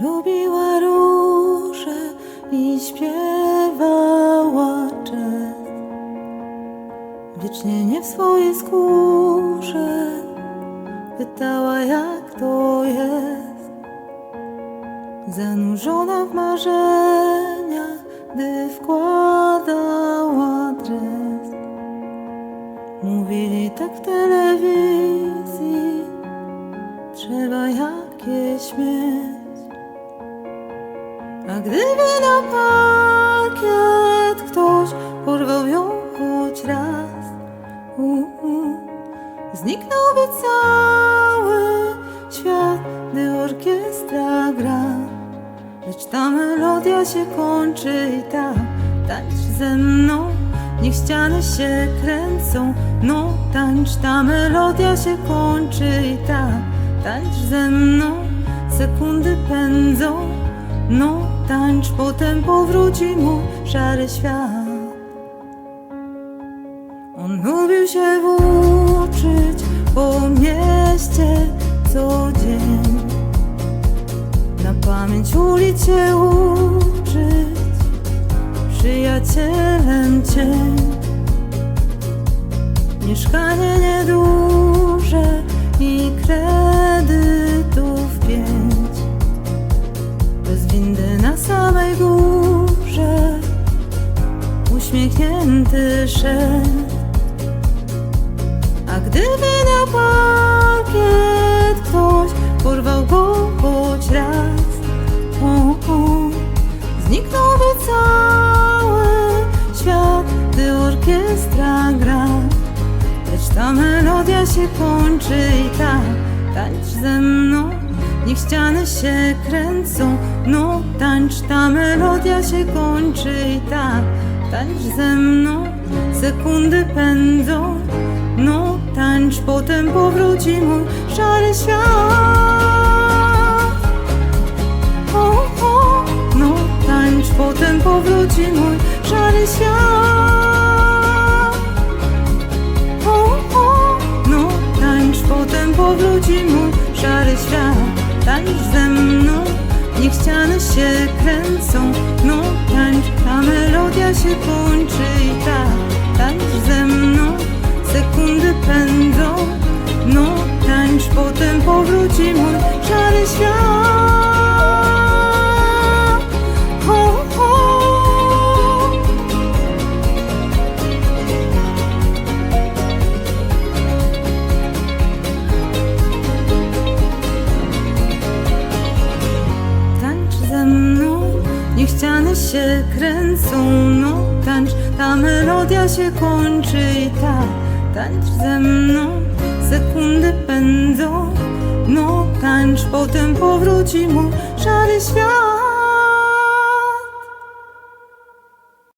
Lubiła róże i śpiewała jazz. Wiecznie nie w swojej skórze pytała jak to jest. Zanurzona w marzeniach, gdy wkładała dres. Mówili tak w telewizji, trzeba jakieś mieć. A gdyby na parkiet ktoś porwał ją choć raz, u, u, zniknąłby cały świat, gdy orkiestra gra. Lecz ta melodia się kończy i tak, tańcz ze mną, niech ściany się kręcą. No tańcz, ta melodia się kończy i tak, tańcz ze mną, sekundy pędzą. No tańcz, potem powróci mu szary świat. On lubił się włóczyć po mieście co dzień. Na pamięć ulic się uczyć, przyjacielem cień. Mieszkanie nieduże uśmiechnięty szedł. A gdyby na parkiet ktoś porwał go choć raz, o, o, zniknąłby cały świat, gdy orkiestra gra. Lecz ta melodia się kończy i tak, tańcz ze mną, niech ściany się kręcą. No tańcz, ta melodia się kończy i tak, tańcz ze mną, sekundy pędzą. No tańcz, potem powróci mój szary świat. O, o, no tańcz, potem powróci mój szary świat. O, o, no tańcz, potem powróci mój szary świat. Się kręcą. No tańcz, ta melodia się kończy i tak. Niech ściany się kręcą, no tańcz, ta melodia się kończy i tak, tańcz ze mną, sekundy pędzą, no tańcz, potem powróci mój szary świat.